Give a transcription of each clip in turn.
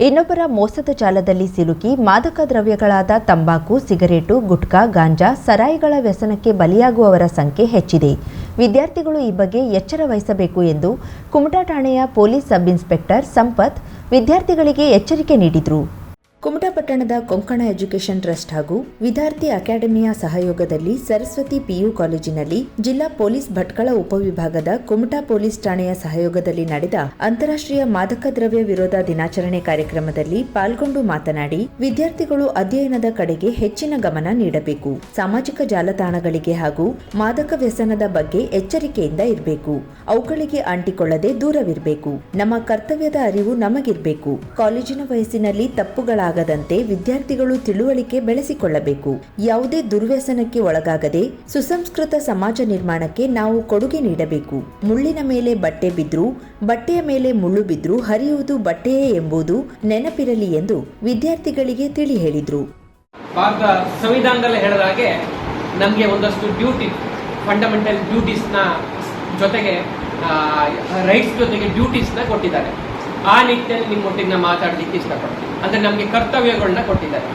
ಇನ್ನೊಬ್ಬರ ಮೋಸದ ಜಾಲದಲ್ಲಿ ಸಿಲುಕಿ ಮಾದಕ ದ್ರವ್ಯಗಳಾದ ತಂಬಾಕು, ಸಿಗರೇಟು, ಗುಟ್ಕಾ, ಗಾಂಜಾ, ಸರಾಯಿಗಳ ವ್ಯಸನಕ್ಕೆ ಬಲಿಯಾಗುವವರ ಸಂಖ್ಯೆ ಹೆಚ್ಚಿದೆ. ವಿದ್ಯಾರ್ಥಿಗಳು ಈ ಬಗ್ಗೆ ಎಚ್ಚರ ವಹಿಸಬೇಕು ಎಂದು ಕುಮಟಾ ಠಾಣೆಯ ಪೊಲೀಸ್ ಸಬ್ ಇನ್ಸ್ಪೆಕ್ಟರ್ ಸಂಪತ್ ವಿದ್ಯಾರ್ಥಿಗಳಿಗೆ ಎಚ್ಚರಿಕೆ ನೀಡಿದರು. ಕುಮಟಾ ಪಟ್ಟಣದ ಕೊಂಕಣ ಎಜುಕೇಷನ್ ಟ್ರಸ್ಟ್ ಹಾಗೂ ವಿದ್ಯಾರ್ಥಿ ಅಕಾಡೆಮಿಯ ಸಹಯೋಗದಲ್ಲಿ ಸರಸ್ವತಿ ಪಿಯು ಕಾಲೇಜಿನಲ್ಲಿ ಜಿಲ್ಲಾ ಪೊಲೀಸ್ ಭಟ್ಕಳ ಉಪವಿಭಾಗದ ಕುಮಟಾ ಪೊಲೀಸ್ ಠಾಣೆಯ ಸಹಯೋಗದಲ್ಲಿ ನಡೆದ ಅಂತಾರಾಷ್ಟ್ರೀಯ ಮಾದಕ ದ್ರವ್ಯ ವಿರೋಧ ದಿನಾಚರಣೆ ಕಾರ್ಯಕ್ರಮದಲ್ಲಿ ಪಾಲ್ಗೊಂಡು ಮಾತನಾಡಿ, ವಿದ್ಯಾರ್ಥಿಗಳು ಅಧ್ಯಯನದ ಕಡೆಗೆ ಹೆಚ್ಚಿನ ಗಮನ ನೀಡಬೇಕು. ಸಾಮಾಜಿಕ ಜಾಲತಾಣಗಳಿಗೆ ಹಾಗೂ ಮಾದಕ ವ್ಯಸನದ ಬಗ್ಗೆ ಎಚ್ಚರಿಕೆಯಿಂದ ಇರಬೇಕು. ಅವುಗಳಿಗೆ ಅಂಟಿಕೊಳ್ಳದೆ ದೂರವಿರಬೇಕು. ನಮ್ಮ ಕರ್ತವ್ಯದ ಅರಿವು ನಮಗಿರಬೇಕು. ಕಾಲೇಜಿನ ವಯಸ್ಸಿನಲ್ಲಿ ತಪ್ಪುಗಳಾಗದಂತೆ ವಿದ್ಯಾರ್ಥಿಗಳು ತಿಳುವಳಿಕೆ ಬೆಳೆಸಿಕೊಳ್ಳಬೇಕು. ಯಾವುದೇ ದುರ್ವ್ಯಸನಕ್ಕೆ ಒಳಗಾಗದೆ ಸುಸಂಸ್ಕೃತ ಸಮಾಜ ನಿರ್ಮಾಣಕ್ಕೆ ನಾವು ಕೊಡುಗೆ ನೀಡಬೇಕು. ಮುಳ್ಳಿನ ಮೇಲೆ ಬಟ್ಟೆ ಬಿದ್ರೂ, ಬಟ್ಟೆಯ ಮೇಲೆ ಮುಳ್ಳು ಬಿದ್ರೂ ಹರಿಯುವುದು ಬಟ್ಟೆಯೇ ಎಂಬುದು ನೆನಪಿರಲಿ ಎಂದು ವಿದ್ಯಾರ್ಥಿಗಳಿಗೆ ತಿಳಿ ಹೇಳಿದ್ರು. ಭಾರತ ಸಂವಿಧಾನದಲ್ಲಿ ಹೇಳಿದ ಹಾಗೆ ನಮಗೆ ಒಂದಷ್ಟು ಡ್ಯೂಟಿ ಫಂಡಮೆಂಟಲ್ ಡ್ಯೂಟೀಸ್ನ ಜೊತೆಗೆ ರೈಟ್ಸ್ ಜೊತೆಗೆ ಡ್ಯೂಟೀಸ್ನ ಕೊಟ್ಟಿದ್ದಾರೆ. ಆ ನಿಟ್ಟಿನಲ್ಲಿ ನಿಮ್ಮೊಟ್ಟಿಗೆ ನಾನು ಮಾತಾಡಲಿಕ್ಕೆ ಇಷ್ಟಪಡ್ತೀನಿ. ಅಂದರೆ ನಮಗೆ ಕರ್ತವ್ಯಗಳನ್ನ ಕೊಟ್ಟಿದ್ದಾರೆ.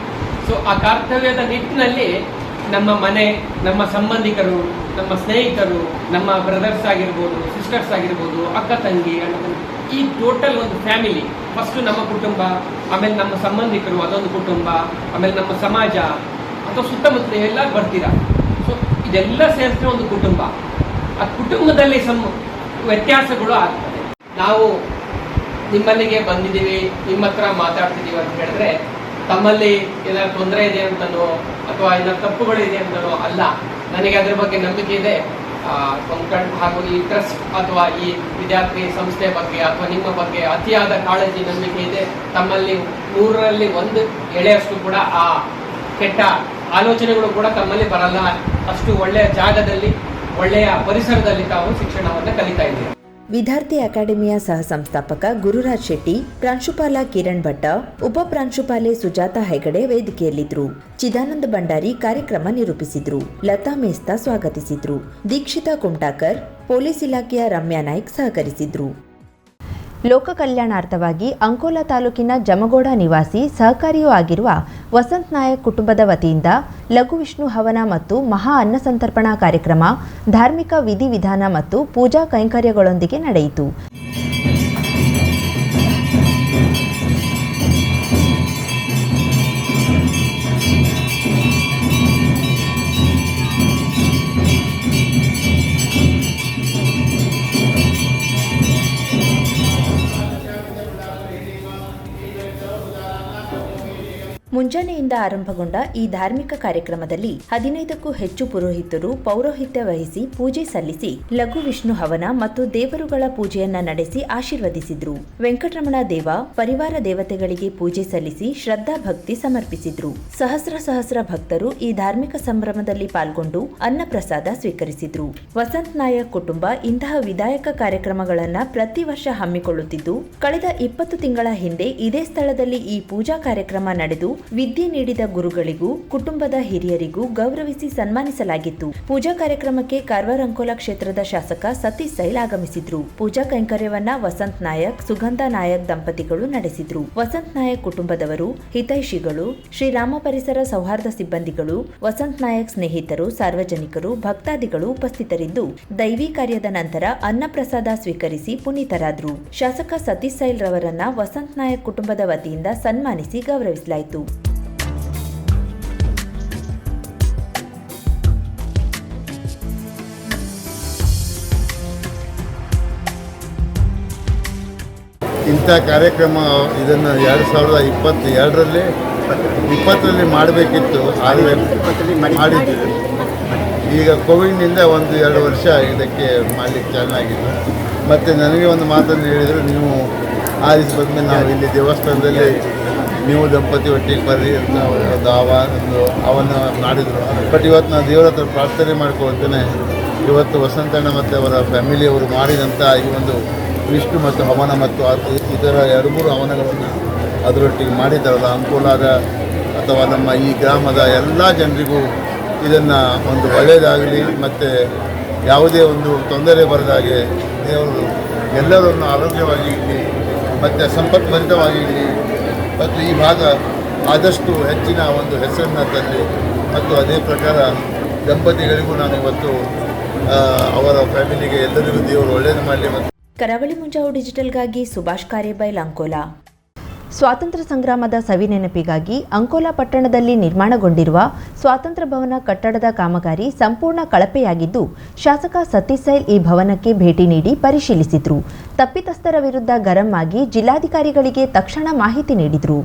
ಸೊ ಆ ಕರ್ತವ್ಯದ ನಿಟ್ಟಿನಲ್ಲಿ ನಮ್ಮ ಮನೆ, ನಮ್ಮ ಸಂಬಂಧಿಕರು, ನಮ್ಮ ಸ್ನೇಹಿತರು, ನಮ್ಮ ಬ್ರದರ್ಸ್ ಆಗಿರ್ಬೋದು ಸಿಸ್ಟರ್ಸ್ ಆಗಿರ್ಬೋದು, ಅಕ್ಕ ತಂಗಿ ಈ ಟೋಟಲ್ ಒಂದು ಫ್ಯಾಮಿಲಿ ಫಸ್ಟ್ ನಮ್ಮ ಕುಟುಂಬ, ಆಮೇಲೆ ನಮ್ಮ ಸಂಬಂಧಿಕರು, ಅದೊಂದು ಕುಟುಂಬ, ಆಮೇಲೆ ನಮ್ಮ ಸಮಾಜ, ಅಥವಾ ಸುತ್ತಮುತ್ತ ಎಲ್ಲ ಬರ್ತೀರಾ? ಸೊ ಇದೆಲ್ಲ ಸೇರಿಸಿ ಒಂದು ಕುಟುಂಬ. ಆ ಕುಟುಂಬದಲ್ಲಿ ಸಮ ವ್ಯತ್ಯಾಸಗಳು ಆಗ್ತದೆ. ನಾವು ನಿಮ್ಮಲ್ಲಿಗೆ ಬಂದಿದ್ದೀವಿ, ನಿಮ್ಮ ಹತ್ರ ಮಾತಾಡ್ತಿದ್ದೀವಿ ಅಂತ ಹೇಳಿದ್ರೆ, ತಮ್ಮಲ್ಲಿ ಏನಾದ್ರು ತೊಂದರೆ ಇದೆ ಅಂತನೋ, ಅಥವಾ ಏನಾದ್ರು ತಪ್ಪುಗಳಿದೆ ಅಂತನೋ ಅಲ್ಲ. ನನಗೆ ಅದ್ರ ಬಗ್ಗೆ ನಂಬಿಕೆ ಇದೆ. ಕೊಂಕಣ್ ಹಾಗೂ ಈ ಟ್ರಸ್ಟ್ ಅಥವಾ ಈ ವಿದ್ಯಾರ್ಥಿ ಸಂಸ್ಥೆ ಬಗ್ಗೆ ಅಥವಾ ನಿಮ್ಮ ಬಗ್ಗೆ ಅತಿಯಾದ ಕಾಳಜಿ, ನಂಬಿಕೆ ಇದೆ. ತಮ್ಮಲ್ಲಿ ನೂರರಲ್ಲಿ ಒಂದು ಎಳೆಯಷ್ಟು ಕೂಡ ಆ ಕೆಟ್ಟ ಆಲೋಚನೆಗಳು ಕೂಡ ತಮ್ಮಲ್ಲಿ ಬರಲ್ಲ. ಅಷ್ಟು ಒಳ್ಳೆಯ ಜಾಗದಲ್ಲಿ, ಒಳ್ಳೆಯ ಪರಿಸರದಲ್ಲಿ ತಾವು ಶಿಕ್ಷಣವನ್ನು ಕಲಿತಾ ಇದ್ದೀರಿ. ವಿದ್ಯಾರ್ಥಿ ಅಕಾಡೆಮಿಯ ಸಹ ಸಂಸ್ಥಾಪಕ ಗುರುರಾಜ್ ಶೆಟ್ಟಿ, ಪ್ರಾಂಶುಪಾಲ ಕಿರಣ್ ಭಟ್ಟ ಉಪ ಪ್ರಾಂಶುಪಾಲೆ ಸುಜಾತ ಹೆಗಡೆ ವೇದಿಕೆಯಲ್ಲಿದ್ದರು. ಚಿದಾನಂದ ಭಂಡಾರಿ ಕಾರ್ಯಕ್ರಮ ನಿರೂಪಿಸಿದ್ರು. ಲತಾ ಮೇಸ್ತಾ ಸ್ವಾಗತಿಸಿದ್ರು. ದೀಕ್ಷಿತಾ ಕುಂಟಾಕರ್, ಪೊಲೀಸ್ ಇಲಾಖೆಯ ರಮ್ಯಾ ನಾಯ್ಕ್ ಸಹಕರಿಸಿದ್ರು. ಲೋಕ ಕಲ್ಯಾಣಾರ್ಥವಾಗಿ ಅಂಕೋಲಾ ತಾಲೂಕಿನ ಜಮಗೋಡ ನಿವಾಸಿ ಸಹಕಾರಿಯೂ ಆಗಿರುವ ವಸಂತ್ ನಾಯಕ್ ಕುಟುಂಬದ ವತಿಯಿಂದ ಲಘು ವಿಷ್ಣು ಹವನ ಮತ್ತು ಮಹಾ ಅನ್ನ ಸಂತರ್ಪಣಾ ಕಾರ್ಯಕ್ರಮ, ಧಾರ್ಮಿಕ ವಿಧಿವಿಧಾನ ಮತ್ತು ಪೂಜಾ ಕೈಂಕರ್ಯಗಳೊಂದಿಗೆ ನಡೆಯಿತು. ಮುಂಜಾನೆಯಿಂದ ಆರಂಭಗೊಂಡ ಈ ಧಾರ್ಮಿಕ ಕಾರ್ಯಕ್ರಮದಲ್ಲಿ ಹದಿನೈದಕ್ಕೂ ಹೆಚ್ಚು ಪುರೋಹಿತರು ಪೌರೋಹಿತ್ಯ ವಹಿಸಿ ಪೂಜೆ ಸಲ್ಲಿಸಿ ಲಘು ವಿಷ್ಣು ಹವನ ಮತ್ತು ದೇವರುಗಳ ಪೂಜೆಯನ್ನ ನಡೆಸಿ ಆಶೀರ್ವದಿಸಿದ್ರು. ವೆಂಕಟರಮಣ ದೇವ ಪರಿವಾರ ದೇವತೆಗಳಿಗೆ ಪೂಜೆ ಸಲ್ಲಿಸಿ ಶ್ರದ್ಧಾ ಭಕ್ತಿ ಸಮರ್ಪಿಸಿದ್ರು. ಸಹಸ್ರ ಸಹಸ್ರ ಭಕ್ತರು ಈ ಧಾರ್ಮಿಕ ಸಂಭ್ರಮದಲ್ಲಿ ಪಾಲ್ಗೊಂಡು ಅನ್ನಪ್ರಸಾದ ಸ್ವೀಕರಿಸಿದ್ರು. ವಸಂತ ನಾಯಕ್ ಕುಟುಂಬ ಇಂತಹ ವಿದಾಯಕ ಕಾರ್ಯಕ್ರಮಗಳನ್ನ ಪ್ರತಿ ವರ್ಷ ಹಮ್ಮಿಕೊಳ್ಳುತ್ತಿದ್ದು, ಕಳೆದ ಇಪ್ಪತ್ತು ತಿಂಗಳ ಹಿಂದೆ ಇದೇ ಸ್ಥಳದಲ್ಲಿ ಈ ಪೂಜಾ ಕಾರ್ಯಕ್ರಮ ನಡೆದು ವಿದ್ಯೆ ನೀಡಿದ ಗುರುಗಳಿಗೂ, ಕುಟುಂಬದ ಹಿರಿಯರಿಗೂ ಗೌರವಿಸಿ ಸನ್ಮಾನಿಸಲಾಗಿತ್ತು. ಪೂಜಾ ಕಾರ್ಯಕ್ರಮಕ್ಕೆ ಕಾರವಾರ ಕ್ಷೇತ್ರದ ಶಾಸಕ ಸತೀಶ್ ಸೈಲ್ ಆಗಮಿಸಿದ್ರು. ಪೂಜಾ ಕೈಂಕರ್ಯವನ್ನ ವಸಂತ್ ನಾಯಕ್, ಸುಗಂಧ ನಾಯಕ್ ದಂಪತಿಗಳು ನಡೆಸಿದ್ರು. ವಸಂತ್ ನಾಯಕ್ ಕುಟುಂಬದವರು, ಹಿತೈಷಿಗಳು, ಶ್ರೀರಾಮ ಪರಿಸರ ಸೌಹಾರ್ದ ಸಿಬ್ಬಂದಿಗಳು, ವಸಂತ್ ನಾಯಕ್ ಸ್ನೇಹಿತರು, ಸಾರ್ವಜನಿಕರು, ಭಕ್ತಾದಿಗಳು ಉಪಸ್ಥಿತರಿದ್ದು, ದೈವಿ ಕಾರ್ಯದ ನಂತರ ಅನ್ನಪ್ರಸಾದ ಸ್ವೀಕರಿಸಿ ಪುನೀತರಾದ್ರು. ಶಾಸಕ ಸತೀಶ್ ಸೈಲ್ ರವರನ್ನ ವಸಂತ್ ನಾಯಕ್ ಕುಟುಂಬದ ವತಿಯಿಂದ ಸನ್ಮಾನಿಸಿ ಗೌರವಿಸಲಾಯಿತು. ಇಂಥ ಕಾರ್ಯಕ್ರಮ ಇದನ್ನು ಎರಡು ಸಾವಿರದ ಇಪ್ಪತ್ತ ಎರಡರಲ್ಲಿ, ಇಪ್ಪತ್ತರಲ್ಲಿ ಮಾಡಬೇಕಿತ್ತು, ಆದರೆ ಮಾಡಿದ್ದೀವಿ ಈಗ ಕೋವಿಡ್ನಿಂದ ಒಂದು ಎರಡು ವರ್ಷ ಇದಕ್ಕೆ ಮಾಡಲಿಕ್ಕೆ ಚೆನ್ನಾಗಿತ್ತು ಮತ್ತು ನನಗೆ ಒಂದು ಮಾತನ್ನು ಹೇಳಿದರು, ನೀವು ಆರಿಸಿ ಬಂದಮೇಲೆ ನಾವು ಇಲ್ಲಿ ದೇವಸ್ಥಾನದಲ್ಲಿ ನೀವು ದಂಪತಿ ಒಟ್ಟಿಗೆ ಬರ್ರಿ ಅಂತ ಒಂದು ಆವ, ಒಂದು ಅವನ್ನ ಮಾಡಿದರು. ಬಟ್ ಇವತ್ತು ನಾನು ದೇವರ ಹತ್ರ ಪ್ರಾರ್ಥನೆ ಮಾಡ್ಕೊಳ್ತೇನೆ ಇವತ್ತು ವಸಂತಣ್ಣ ಮತ್ತು ಅವರ ಫ್ಯಾಮಿಲಿಯವರು ಮಾಡಿದಂಥ ಈ ಒಂದು ವಿಷ್ಣು ಮತ್ತು ಹವನ ಮತ್ತು ಇದರ ಎರಡು ಮೂರು ಹವನಗಳನ್ನು ಅದರೊಟ್ಟಿಗೆ ಮಾಡಿದ್ದಾರಲ್ಲ ಅಂಕೋಲಾದ ಅಥವಾ ನಮ್ಮ ಈ ಗ್ರಾಮದ ಎಲ್ಲ ಜನರಿಗೂ ಇದನ್ನು ಒಂದು ಒಳ್ಳೆಯದಾಗಲಿ ಮತ್ತು ಯಾವುದೇ ಒಂದು ತೊಂದರೆ ಬರದಾಗೆ ದೇವರು ಎಲ್ಲರನ್ನು ಆರೋಗ್ಯವಾಗಿ ಇರಲಿ ಮತ್ತು ಸಂಪತ್ಭರಿತವಾಗಿ ಇರಲಿ ಮತ್ತು ಈ ಭಾಗ ಆದಷ್ಟು ಹೆಚ್ಚಿನ ಒಂದು ಹೆಸರನ್ನು ತರಲಿ ಮತ್ತು ಅದೇ ಪ್ರಕಾರ ದಂಪತಿಗಳಿಗೂ ನಾನು ಇವತ್ತು ಅವರ ಫ್ಯಾಮಿಲಿಗೆ ಎಲ್ಲರಿಗೂ ದೇವರು ಒಳ್ಳೆಯದು ಮಾಡಲಿ ಮತ್ತು ಕರಾವಳಿ ಮುಂಜಾವು ಡಿಜಿಟಲ್ಗಾಗಿ ಸುಭಾಷ್ ಕಾರೇಬೈಲ್ ಅಂಕೋಲಾ. ಸ್ವಾತಂತ್ರ್ಯ ಸಂಗ್ರಾಮದ ಸವಿನೆನಪಿಗಾಗಿ ಅಂಕೋಲಾ ಪಟ್ಟಣದಲ್ಲಿ ನಿರ್ಮಾಣಗೊಂಡಿರುವ ಸ್ವಾತಂತ್ರ್ಯ ಭವನ ಕಟ್ಟಡದ ಕಾಮಗಾರಿ ಸಂಪೂರ್ಣ ಕಳಪೆಯಾಗಿದ್ದು, ಶಾಸಕ ಸತೀಶ್ ಸೈಲ್ ಈ ಭವನಕ್ಕೆ ಭೇಟಿ ನೀಡಿ ಪರಿಶೀಲಿಸಿದರು. ತಪ್ಪಿತಸ್ಥರ ವಿರುದ್ಧ ಗರಂ ಆಗಿ ಜಿಲ್ಲಾಧಿಕಾರಿಗಳಿಗೆ ತಕ್ಷಣ ಮಾಹಿತಿ ನೀಡಿದ್ರು.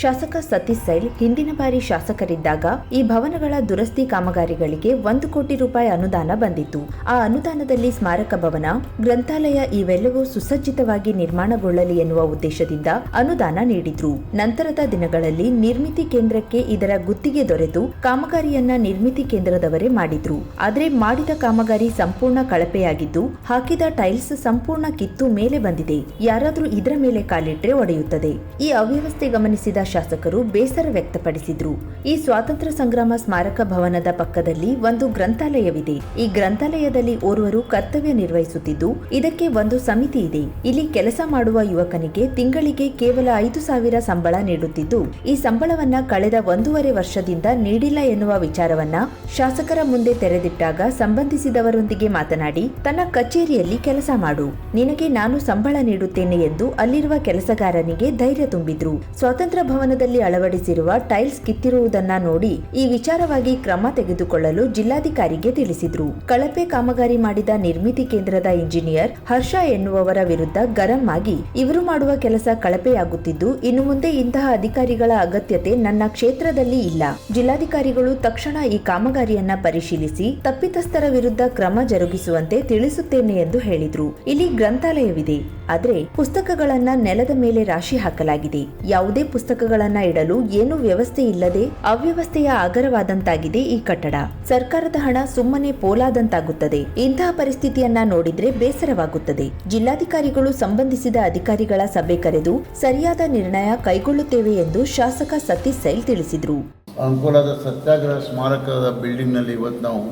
ಶಾಸಕ ಸತೀಶ್ ಸೈಲ್ ಹಿಂದಿನ ಬಾರಿ ಶಾಸಕರಿದ್ದಾಗ ಈ ಭವನಗಳ ದುರಸ್ತಿ ಕಾಮಗಾರಿಗಳಿಗೆ ಒಂದು ಕೋಟಿ ರೂಪಾಯಿ ಅನುದಾನ ಬಂದಿತ್ತು. ಆ ಅನುದಾನದಲ್ಲಿ ಸ್ಮಾರಕ ಭವನ, ಗ್ರಂಥಾಲಯ ಇವೆಲ್ಲವೂ ಸುಸಜ್ಜಿತವಾಗಿ ನಿರ್ಮಾಣಗೊಳ್ಳಲಿ ಎನ್ನುವ ಉದ್ದೇಶದಿಂದ ಅನುದಾನ ನೀಡಿದ್ರು. ನಂತರದ ದಿನಗಳಲ್ಲಿ ನಿರ್ಮಿತಿ ಕೇಂದ್ರಕ್ಕೆ ಇದರ ಗುತ್ತಿಗೆ ದೊರೆತು ಕಾಮಗಾರಿಯನ್ನ ನಿರ್ಮಿತಿ ಕೇಂದ್ರದವರೇ ಮಾಡಿದ್ರು. ಆದರೆ ಮಾಡಿದ ಕಾಮಗಾರಿ ಸಂಪೂರ್ಣ ಕಳಪೆಯಾಗಿದ್ದು, ಹಾಕಿದ ಟೈಲ್ಸ್ ಸಂಪೂರ್ಣ ಕಿತ್ತು ಮೇಲೆ ಬಂದಿದೆ. ಯಾರಾದರೂ ಇದರ ಮೇಲೆ ಕಾಲಿಟ್ರೆ ಒಡೆಯುತ್ತದೆ. ಈ ಅವ್ಯವಸ್ಥೆ ಗಮನಿಸಿದ ಶಾಸಕರು ಬೇಸರ ವ್ಯಕ್ತಪಡಿಸಿದ್ರು. ಈ ಸ್ವಾತಂತ್ರ್ಯ ಸಂಗ್ರಾಮ ಸ್ಮಾರಕ ಭವನದ ಪಕ್ಕದಲ್ಲಿ ಒಂದು ಗ್ರಂಥಾಲಯವಿದೆ. ಈ ಗ್ರಂಥಾಲಯದಲ್ಲಿ ಓರ್ವರು ಕರ್ತವ್ಯ ನಿರ್ವಹಿಸುತ್ತಿದ್ದು, ಇದಕ್ಕೆ ಒಂದು ಸಮಿತಿ ಇದೆ. ಇಲ್ಲಿ ಕೆಲಸ ಮಾಡುವ ಯುವಕನಿಗೆ ತಿಂಗಳಿಗೆ ಕೇವಲ ಐದು ಸಾವಿರ ಸಂಬಳ ನೀಡುತ್ತಿದ್ದು, ಈ ಸಂಬಳವನ್ನ ಕಳೆದ ಒಂದೂವರೆ ವರ್ಷದಿಂದ ನೀಡಿಲ್ಲ ಎನ್ನುವ ವಿಚಾರವನ್ನ ಶಾಸಕರ ಮುಂದೆ ತೆರೆದಿಟ್ಟಾಗ ಸಂಬಂಧಿಸಿದವರೊಂದಿಗೆ ಮಾತನಾಡಿ, ತನ್ನ ಕಚೇರಿಯಲ್ಲಿ ಕೆಲಸ ಮಾಡು. ನಿನಗೆ ನಾನು ಸಂಬಳ ನೀಡುತ್ತೇನೆ ಎಂದು ಅಲ್ಲಿರುವ ಕೆಲಸಗಾರನಿಗೆ ಧೈರ್ಯ ತುಂಬಿದ್ರು. ಸ್ವಾತಂತ್ರ್ಯ ಭವನದಲ್ಲಿ ಅಳವಡಿಸಿರುವ ಟೈಲ್ಸ್ ಕಿತ್ತಿರುವುದನ್ನ ನೋಡಿ ಈ ವಿಚಾರವಾಗಿ ಕ್ರಮ ತೆಗೆದುಕೊಳ್ಳಲು ಜಿಲ್ಲಾಧಿಕಾರಿಗೆ ತಿಳಿಸಿದ್ರು. ಕಳಪೆ ಕಾಮಗಾರಿ ಮಾಡಿದ ನಿರ್ಮಿತಿ ಕೇಂದ್ರದ ಇಂಜಿನಿಯರ್ ಹರ್ಷ ಎನ್ನುವವರ ವಿರುದ್ಧ ಗರಂ ಆಗಿ ಇವರು ಮಾಡುವ ಕೆಲಸ ಕಳಪೆಯಾಗುತ್ತಿದ್ದು, ಇನ್ನು ಮುಂದೆ ಇಂತಹ ಅಧಿಕಾರಿಗಳ ಅಗತ್ಯತೆ ನನ್ನ ಕ್ಷೇತ್ರದಲ್ಲಿ ಇಲ್ಲ. ಜಿಲ್ಲಾಧಿಕಾರಿಗಳು ತಕ್ಷಣ ಈ ಕಾಮಗಾರಿಯನ್ನ ಪರಿಶೀಲಿಸಿ ತಪ್ಪಿತಸ್ಥರ ವಿರುದ್ಧ ಕ್ರಮ ಜರುಗಿಸುವಂತೆ ತಿಳಿಸುತ್ತೇನೆ ಎಂದು ಹೇಳಿದ್ರು. ಇಲ್ಲಿ ಗ್ರಂಥಾಲಯವಿದೆ. ಆದರೆ ಪುಸ್ತಕಗಳನ್ನ ನೆಲದ ಮೇಲೆ ರಾಶಿ ಹಾಕಲಾಗಿದೆ. ಯಾವುದೇ ಪುಸ್ತಕಗಳನ್ನ ಇಡಲು ಏನು ವ್ಯವಸ್ಥೆ ಇಲ್ಲದೆ ಅವ್ಯವಸ್ಥೆಯ ಆಗರವಾದಂತಾಗಿದೆ ಈ ಕಟ್ಟಡ. ಸರ್ಕಾರದ ಹಣ ಸುಮ್ಮನೆ ಪೋಲಾದಂತಾಗುತ್ತದೆ. ಇಂತಹ ಪರಿಸ್ಥಿತಿಯನ್ನ ನೋಡಿದ್ರೆ ಬೇಸರವಾಗುತ್ತದೆ. ಜಿಲ್ಲಾಧಿಕಾರಿಗಳು ಸಂಬಂಧಿಸಿದ ಅಧಿಕಾರಿಗಳ ಸಭೆ ಕರೆದು ಸರಿಯಾದ ನಿರ್ಣಯ ಕೈಗೊಳ್ಳುತ್ತೇವೆ ಎಂದು ಶಾಸಕ ಸತೀಶ್ ಸೈಲ್ ತಿಳಿಸಿದರು. ಅಂಕೋಲಾದ ಸತ್ಯಾಗ್ರಹ ಸ್ಮಾರಕದ ಬಿಲ್ಡಿಂಗ್ನಲ್ಲಿ ಇವತ್ತು ನಾವು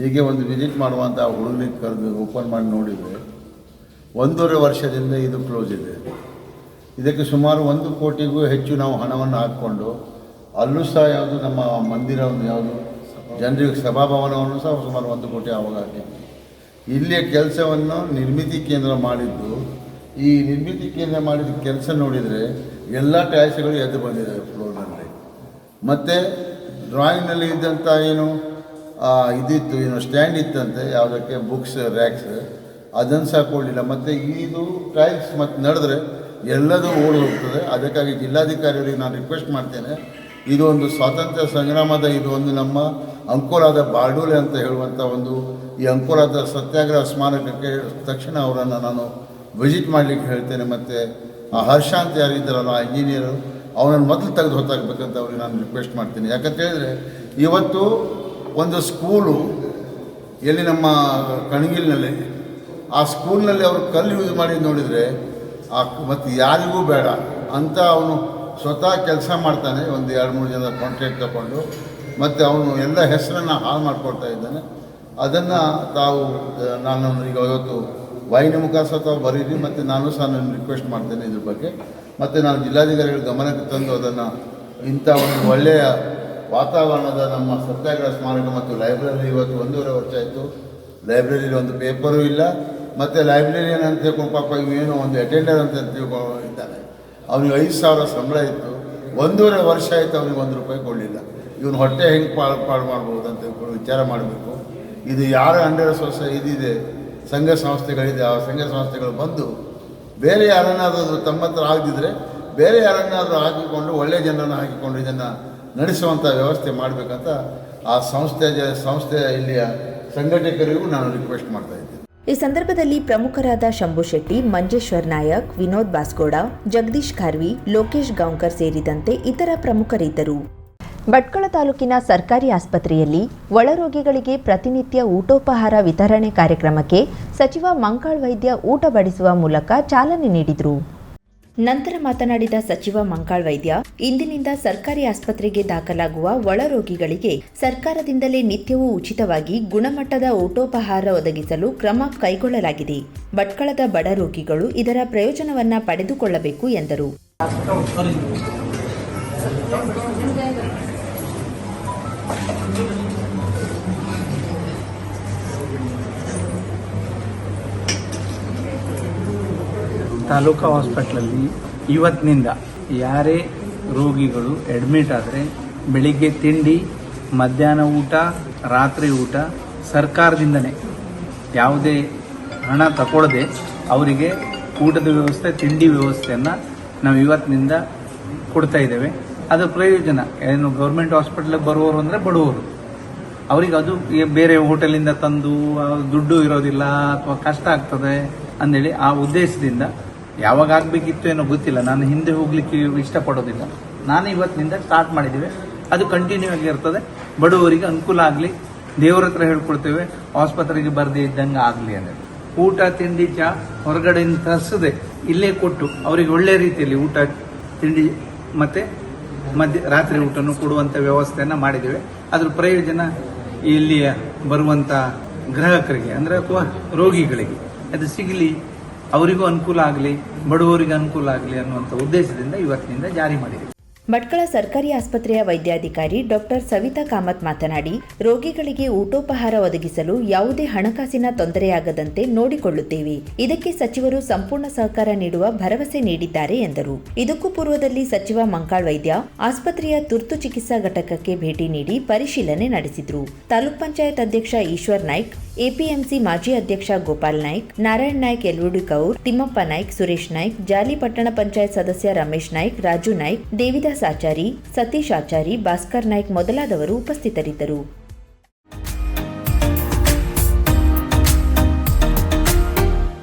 ಹೀಗೆ ಒಂದು ವಿಸಿಟ್ ಮಾಡುವಂಥ ಹುಡುಗನಿಗೆ ಕರೆದು ಓಪನ್ ಮಾಡಿ ನೋಡಿದರೆ ಒಂದೂವರೆ ವರ್ಷದಿಂದ ಇದು ಕ್ಲೋಸ್ ಇದೆ. ಇದಕ್ಕೆ ಸುಮಾರು ಒಂದು ಕೋಟಿಗೂ ಹೆಚ್ಚು ನಾವು ಹಣವನ್ನು ಹಾಕ್ಕೊಂಡು ಅಲ್ಲೂ ಸಹ ಯಾವುದು ನಮ್ಮ ಮಂದಿರವನ್ನು, ಯಾವುದು ಜನರಿಗೆ ಸಭಾಭವನವನ್ನು ಸಹ ಸುಮಾರು ಒಂದು ಕೋಟಿ ಆವಾಗ ಹಾಕಿದ್ವಿ. ಇಲ್ಲಿಯ ಕೆಲಸವನ್ನು ನಿರ್ಮಿತಿ ಕೇಂದ್ರ ಮಾಡಿದ್ದು, ಈ ನಿರ್ಮಿತಿ ಕೇಂದ್ರ ಮಾಡಿದ ಕೆಲಸ ನೋಡಿದರೆ ಎಲ್ಲ ಟ್ಯಾಸ್ಗಳು ಎದ್ದು ಬಂದಿದ್ದಾವೆ ಫ್ಲೋರ್ನಲ್ಲಿ. ಮತ್ತು ಡ್ರಾಯಿಂಗ್ನಲ್ಲಿ ಇದ್ದಂಥ ಏನು ಇದಿತ್ತು, ಏನು ಸ್ಟ್ಯಾಂಡ್ ಇತ್ತಂತೆ, ಯಾವುದಕ್ಕೆ, ಬುಕ್ಸ್, ರ್ಯಾಕ್ಸ್, ಅದನ್ನು ಸಹ ಕೊಡಲಿಲ್ಲ. ಮತ್ತು ಇದು ಟ್ಯಾಕ್ಸ್ ಮತ್ತು ನಡೆದ್ರೆ ಎಲ್ಲದೂ ಹೋಗ್ತದೆ ಅದಕ್ಕಾಗಿ ಜಿಲ್ಲಾಧಿಕಾರಿಯವರಿಗೆ ನಾನು ರಿಕ್ವೆಸ್ಟ್ ಮಾಡ್ತೇನೆ. ಇದು ಒಂದು ಸ್ವಾತಂತ್ರ್ಯ ಸಂಗ್ರಾಮದ ಇದು ಒಂದು ನಮ್ಮ ಅಂಕೋಲಾದ ಬಾರ್ಡೂಲೆ ಅಂತ ಹೇಳುವಂಥ ಒಂದು ಈ ಅಂಕೋಲಾದ ಸತ್ಯಾಗ್ರಹ ಸ್ಮಾರಕಕ್ಕೆ ತಕ್ಷಣ ಅವರನ್ನು ನಾನು ವಿಸಿಟ್ ಮಾಡಲಿಕ್ಕೆ ಹೇಳ್ತೇನೆ. ಮತ್ತು ಆ ಹರ್ಷ ಅಂತ ಯಾರಿದ್ದಾರಲ್ಲ ಆ ಇಂಜಿನಿಯರು ಅವನನ್ನು ಮೊದಲು ತೆಗೆದು ಹೊತ್ತಾಗಬೇಕಂತ ಅವ್ರಿಗೆ ನಾನು ರಿಕ್ವೆಸ್ಟ್ ಮಾಡ್ತೀನಿ. ಯಾಕಂತ ಹೇಳಿದ್ರೆ, ಇವತ್ತು ಒಂದು ಸ್ಕೂಲು ಎಲ್ಲಿ ನಮ್ಮ ಕಣಗಿಲ್ನಲ್ಲಿ, ಆ ಸ್ಕೂಲ್ನಲ್ಲಿ ಅವರು ಕಲ್ಲು ಯೂಸ್ ಮಾಡಿ ನೋಡಿದರೆ ಆ ಮತ್ತು ಯಾರಿಗೂ ಬೇಡ. ಅಂತ ಅವನು ಸ್ವತಃ ಕೆಲಸ ಮಾಡ್ತಾನೆ, ಒಂದು ಎರಡು ಮೂರು ಜನ ಕಾಂಟ್ರಾಕ್ಟ್ ತಗೊಂಡು. ಮತ್ತು ಅವನು ಎಲ್ಲ ಹೆಸರನ್ನು ಹಾಳು ಮಾಡಿಕೊಡ್ತಾ ಇದ್ದಾನೆ. ಅದನ್ನು ತಾವು ನಾನು ಈಗ ಇವತ್ತು ವಾಹಿನಿ ಮುಖಾಂತರ ತಾವು ಬರೀರಿ, ಮತ್ತು ನಾನು ಸಹ ನಾನು ರಿಕ್ವೆಸ್ಟ್ ಮಾಡ್ತೇನೆ ಇದ್ರ ಬಗ್ಗೆ. ಮತ್ತು ನಾನು ಜಿಲ್ಲಾಧಿಕಾರಿಗಳ ಗಮನಕ್ಕೆ ತಂದು ಅದನ್ನು ಇಂಥ ಒಂದು ಒಳ್ಳೆಯ ವಾತಾವರಣದ ನಮ್ಮ ಸತ್ಯಾಗ್ರಹ ಸ್ಮಾರಕ ಮತ್ತು ಲೈಬ್ರರಿ ಇವತ್ತು ಒಂದೂವರೆ ವರ್ಷ ಆಯಿತು. ಲೈಬ್ರರಿಲಿ ಒಂದು ಪೇಪರೂ ಇಲ್ಲ. ಮತ್ತು ಲೈಬ್ರರಿಯನ್ ಅಂತ ತಿಳ್ಕೊಂಡು ಪಾಪ ಏನು ಒಂದು ಅಟೆಂಡರ್ ಅಂತ ತಿಳ್ಕೊಂಡು ಇದ್ದಾನೆ ಅವನಿಗೆ ಐದು ಸಾವಿರ ಸಂಬಳ ಇತ್ತು. ಒಂದೂವರೆ ವರ್ಷ ಆಯಿತು ಅವನಿಗೆ ಒಂದು ರೂಪಾಯಿ ಕೊಡಲಿಲ್ಲ. ಇವನು ಹೊಟ್ಟೆ ಹೆಂಗೆ ಪಾಳು ಪಾಳು ಮಾಡ್ಬೋದು ಅಂತ ವಿಚಾರ ಮಾಡಬೇಕು. ಇದು ಯಾರ ಅಂಡರ್ ಸೊಸೈ ಇದಿದೆ. ಸಂಘ ಸಂಸ್ಥೆಗಳಿದೆ. ಆ ಸಂಘ ಸಂಸ್ಥೆಗಳು ಬಂದು ಬೇರೆ ಯಾರನ್ನಾದರೂ ತಮ್ಮ ಹತ್ರ ಆಗದಿದ್ದರೆ ಬೇರೆ ಯಾರನ್ನಾದರೂ ಹಾಕಿಕೊಂಡು ಒಳ್ಳೆಯ ಜನರನ್ನು ಹಾಕಿಕೊಂಡು ಇದನ್ನು ನಡೆಸುವಂಥ ವ್ಯವಸ್ಥೆ ಮಾಡಬೇಕಂತ ಆ ಸಂಸ್ಥೆ ಸಂಸ್ಥೆ ಇಲ್ಲಿಯ ಸಂಘಟಕರಿಗೂ ನಾನು ರಿಕ್ವೆಸ್ಟ್ ಮಾಡ್ತಾ ಇದ್ದೀನಿ. ಈ ಸಂದರ್ಭದಲ್ಲಿ ಪ್ರಮುಖರಾದ ಶಂಭು ಶೆಟ್ಟಿ, ಮಂಜೇಶ್ವರ್ ನಾಯಕ್, ವಿನೋದ್ ಬಾಸ್ಗೌಡ ಜಗದೀಶ್ ಖಾರ್ವಿ, ಲೋಕೇಶ್ ಗಾಂವ್ಕರ್ ಸೇರಿದಂತೆ ಇತರ ಪ್ರಮುಖರಿದ್ದರು. ಭಟ್ಕಳ ತಾಲೂಕಿನ ಸರ್ಕಾರಿ ಆಸ್ಪತ್ರೆಯಲ್ಲಿ ಒಳರೋಗಿಗಳಿಗೆ ಪ್ರತಿನಿತ್ಯ ಊಟೋಪಹಾರ ವಿತರಣೆ ಕಾರ್ಯಕ್ರಮಕ್ಕೆ ಸಚಿವ ಮಂಕಾಳ್ ವೈದ್ಯ ಊಟ ಬಡಿಸುವ ಮೂಲಕ ಚಾಲನೆ ನೀಡಿದರು. ನಂತರ ಮಾತನಾಡಿದ ಸಚಿವ ಮಂಕಾಳ್ ವೈದ್ಯ, ಇಂದಿನಿಂದ ಸರ್ಕಾರಿ ಆಸ್ಪತ್ರೆಗೆ ದಾಖಲಾಗುವ ಒಳರೋಗಿಗಳಿಗೆ ಸರ್ಕಾರದಿಂದಲೇ ನಿತ್ಯವೂ ಉಚಿತವಾಗಿ ಗುಣಮಟ್ಟದ ಊಟೋಪಹಾರ ಒದಗಿಸಲು ಕ್ರಮ ಕೈಗೊಳ್ಳಲಾಗಿದೆ. ಭಟ್ಕಳದ ಬಡ ರೋಗಿಗಳು ಇದರ ಪ್ರಯೋಜನವನ್ನ ಪಡೆದುಕೊಳ್ಳಬೇಕು ಎಂದರು. ತಾಲೂಕಾ ಹಾಸ್ಪಿಟ್ಲಲ್ಲಿ ಇವತ್ತಿನಿಂದ ಯಾರೇ ರೋಗಿಗಳು ಅಡ್ಮಿಟ್ ಆದರೆ ಬೆಳಿಗ್ಗೆ ತಿಂಡಿ, ಮಧ್ಯಾಹ್ನ ಊಟ, ರಾತ್ರಿ ಊಟ ಸರ್ಕಾರದಿಂದನೇ ಯಾವುದೇ ಹಣ ತಗೊಳ್ಳದೆ ಅವರಿಗೆ ಊಟದ ವ್ಯವಸ್ಥೆ, ತಿಂಡಿ ವ್ಯವಸ್ಥೆಯನ್ನು ನಾವು ಇವತ್ತಿನಿಂದ ಕೊಡ್ತಾ ಇದ್ದೇವೆ. ಅದು ಪ್ರಯೋಜನ. ಏನು ಗೌರ್ಮೆಂಟ್ ಹಾಸ್ಪಿಟ್ಲಿಗೆ ಬರುವವರು ಅಂದರೆ ಬಡವರು. ಅವರಿಗೆ ಅದು ಬೇರೆ ಹೋಟೆಲಿಂದ ತಂದು, ದುಡ್ಡು ಇರೋದಿಲ್ಲ ಅಥವಾ ಕಷ್ಟ ಆಗ್ತದೆ ಅಂದೇಳಿ ಆ ಉದ್ದೇಶದಿಂದ ಯಾವಾಗ ಆಗಬೇಕಿತ್ತು ಏನೋ ಗೊತ್ತಿಲ್ಲ. ನಾನು ಹಿಂದೆ ಹೋಗ್ಲಿಕ್ಕೆ ಇಷ್ಟಪಡೋದಿಲ್ಲ. ನಾನು ಇವತ್ತಿನಿಂದ ಸ್ಟಾರ್ಟ್ ಮಾಡಿದ್ದೀವಿ. ಅದು ಕಂಟಿನ್ಯೂ ಆಗಿ ಇರ್ತದೆ. ಬಡವರಿಗೆ ಅನುಕೂಲ ಆಗಲಿ. ದೇವರ ಹತ್ರ ಹೇಳ್ಕೊಡ್ತೇವೆ, ಆಸ್ಪತ್ರೆಗೆ ಬರದೇ ಇದ್ದಂಗೆ ಆಗಲಿ ಅನ್ನೋದು. ಊಟ, ತಿಂಡಿ, ಚಾ ಹೊರಗಡೆಯಿಂದ ತರಿಸದೆ ಇಲ್ಲೇ ಕೊಟ್ಟು ಅವರಿಗೆ ಒಳ್ಳೆ ರೀತಿಯಲ್ಲಿ ಊಟ, ತಿಂಡಿ ಮತ್ತೆ ಮಧ್ಯ, ರಾತ್ರಿ ಊಟನೂ ಕೊಡುವಂಥ ವ್ಯವಸ್ಥೆಯನ್ನು ಮಾಡಿದ್ದೇವೆ. ಅದ್ರ ಪ್ರಯೋಜನ ಇಲ್ಲಿಯ ಬರುವಂಥ ಗ್ರಾಹಕರಿಗೆ ಅಂದರೆ ಅಥವಾ ರೋಗಿಗಳಿಗೆ. ಅದು ಸಿಗಲಿ. ಅವರಿಗೂ ಅನುಕೂಲ ಆಗಲಿ, ಬಡವರಿಗೆ ಅನುಕೂಲ ಆಗಲಿ ಅನ್ನುವಂಥ ಉದ್ದೇಶದಿಂದ ಇವತ್ತಿನಿಂದ ಜಾರಿ ಮಾಡಿದೆ. ಭಟ್ಕಳ ಸರ್ಕಾರಿ ಆಸ್ಪತ್ರೆಯ ವೈದ್ಯಾಧಿಕಾರಿ ಡಾಕ್ಟರ್ ಸವಿತಾ ಕಾಮತ್ ಮಾತನಾಡಿ, ರೋಗಿಗಳಿಗೆ ಊಟೋಪಹಾರ ಒದಗಿಸಲು ಯಾವುದೇ ಹಣಕಾಸಿನ ತೊಂದರೆಯಾಗದಂತೆ ನೋಡಿಕೊಳ್ಳುತ್ತೇವೆ. ಇದಕ್ಕೆ ಸಚಿವರು ಸಂಪೂರ್ಣ ಸಹಕಾರ ನೀಡುವ ಭರವಸೆ ನೀಡಿದ್ದಾರೆ ಎಂದರು. ಇದಕ್ಕೂ ಪೂರ್ವದಲ್ಲಿ ಸಚಿವ ಮಂಕಾಳ್ ವೈದ್ಯ ಆಸ್ಪತ್ರೆಯ ತುರ್ತು ಚಿಕಿತ್ಸಾ ಘಟಕಕ್ಕೆ ಭೇಟಿ ನೀಡಿ ಪರಿಶೀಲನೆ ನಡೆಸಿದ್ರು. ತಾಲೂಕ್ ಪಂಚಾಯತ್ ಅಧ್ಯಕ್ಷ ಈಶ್ವರ್ ನಾಯ್ಕ್ ಎಪಿಎಂಸಿ ಮಾಜಿ ಅಧ್ಯಕ್ಷ ಗೋಪಾಲ್ ನಾಯ್ಕ್, ನಾರಾಯಣ್ ನಾಯ್ಕ್ ಯಲ್ವುಡಿ ಕೌರ್, ತಿಮ್ಮಪ್ಪ ನಾಯ್ಕ್, ಸುರೇಶ್ ನಾಯ್ಕ್, ಜಾಲಿ ಪಟ್ಟಣ ಪಂಚಾಯತ್ ಸದಸ್ಯ ರಮೇಶ್ ನಾಯ್ಕ್, ರಾಜು ನಾಯ್ಕ್, ದೇವಿದಾಸ್ ಆಚಾರಿ, ಸತೀಶ್ ಆಚಾರಿ, ಭಾಸ್ಕರ್ ನಾಯ್ಕ್ ಮೊದಲಾದವರು ಉಪಸ್ಥಿತರಿದ್ದರು.